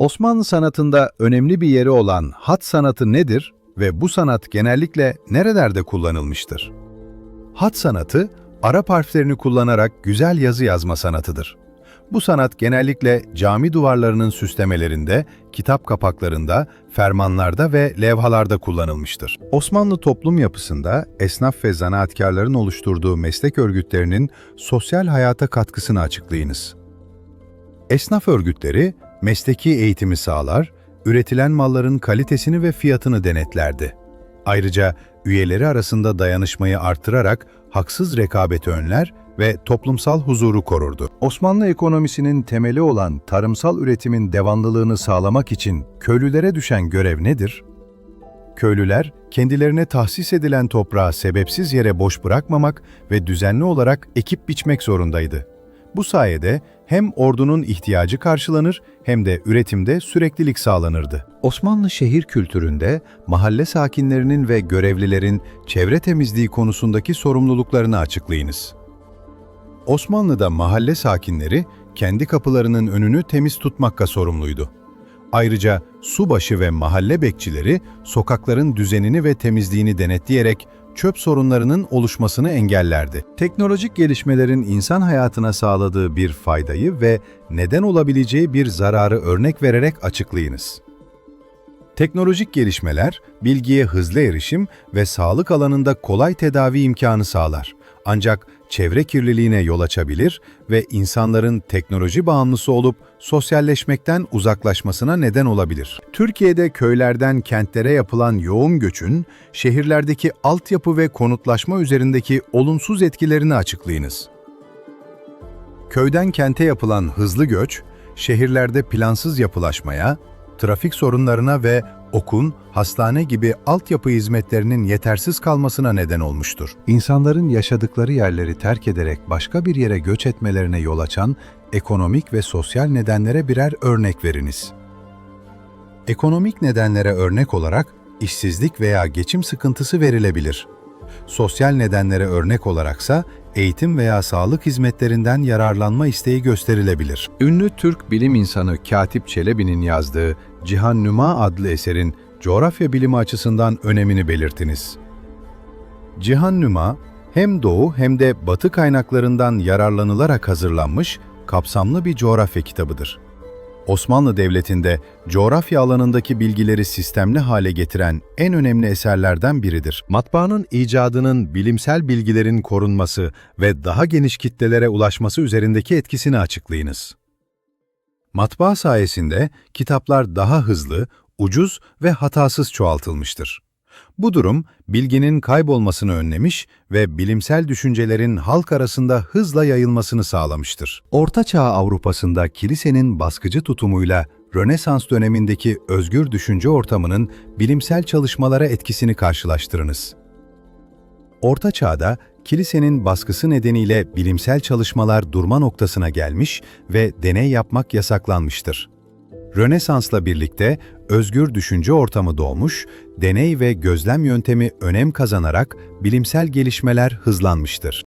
Osmanlı sanatında önemli bir yeri olan hat sanatı nedir ve bu sanat genellikle nerelerde kullanılmıştır? Hat sanatı, Arap harflerini kullanarak güzel yazı yazma sanatıdır. Bu sanat genellikle cami duvarlarının süslemelerinde, kitap kapaklarında, fermanlarda ve levhalarda kullanılmıştır. Osmanlı toplum yapısında esnaf ve zanaatkarların oluşturduğu meslek örgütlerinin sosyal hayata katkısını açıklayınız. Esnaf örgütleri mesleki eğitimi sağlar, üretilen malların kalitesini ve fiyatını denetlerdi. Ayrıca üyeleri arasında dayanışmayı artırarak haksız rekabeti önler ve toplumsal huzuru korurdu. Osmanlı ekonomisinin temeli olan tarımsal üretimin devamlılığını sağlamak için köylülere düşen görev nedir? Köylüler, kendilerine tahsis edilen toprağı sebepsiz yere boş bırakmamak ve düzenli olarak ekip biçmek zorundaydı. Bu sayede hem ordunun ihtiyacı karşılanır hem de üretimde süreklilik sağlanırdı. Osmanlı şehir kültüründe mahalle sakinlerinin ve görevlilerin çevre temizliği konusundaki sorumluluklarını açıklayınız. Osmanlı'da mahalle sakinleri kendi kapılarının önünü temiz tutmakla sorumluydu. Ayrıca subaşı ve mahalle bekçileri sokakların düzenini ve temizliğini denetleyerek çöp sorunlarının oluşmasını engellerdi. Teknolojik gelişmelerin insan hayatına sağladığı bir faydayı ve neden olabileceği bir zararı örnek vererek açıklayınız. Teknolojik gelişmeler, bilgiye hızlı erişim ve sağlık alanında kolay tedavi imkanı sağlar. Ancak çevre kirliliğine yol açabilir ve insanların teknoloji bağımlısı olup sosyalleşmekten uzaklaşmasına neden olabilir. Türkiye'de köylerden kentlere yapılan yoğun göçün, şehirlerdeki altyapı ve konutlaşma üzerindeki olumsuz etkilerini açıklayınız. Köyden kente yapılan hızlı göç, şehirlerde plansız yapılaşmaya, trafik sorunlarına ve okul, hastane gibi altyapı hizmetlerinin yetersiz kalmasına neden olmuştur. İnsanların yaşadıkları yerleri terk ederek başka bir yere göç etmelerine yol açan ekonomik ve sosyal nedenlere birer örnek veriniz. Ekonomik nedenlere örnek olarak işsizlik veya geçim sıkıntısı verilebilir. Sosyal nedenlere örnek olaraksa eğitim veya sağlık hizmetlerinden yararlanma isteği gösterilebilir. Ünlü Türk bilim insanı Katip Çelebi'nin yazdığı Cihan Nüma adlı eserin coğrafya bilimi açısından önemini belirtiniz. Cihan Nüma, hem doğu hem de batı kaynaklarından yararlanılarak hazırlanmış kapsamlı bir coğrafya kitabıdır. Osmanlı Devleti'nde coğrafya alanındaki bilgileri sistemli hale getiren en önemli eserlerden biridir. Matbaanın icadının bilimsel bilgilerin korunması ve daha geniş kitlelere ulaşması üzerindeki etkisini açıklayınız. Matbaa sayesinde kitaplar daha hızlı, ucuz ve hatasız çoğaltılmıştır. Bu durum bilginin kaybolmasını önlemiş ve bilimsel düşüncelerin halk arasında hızla yayılmasını sağlamıştır. Orta Çağ Avrupa'sında kilisenin baskıcı tutumuyla Rönesans dönemindeki özgür düşünce ortamının bilimsel çalışmalara etkisini karşılaştırınız. Orta Çağ'da kilisenin baskısı nedeniyle bilimsel çalışmalar durma noktasına gelmiş ve deney yapmak yasaklanmıştır. Rönesans'la birlikte özgür düşünce ortamı doğmuş, deney ve gözlem yöntemi önem kazanarak bilimsel gelişmeler hızlanmıştır.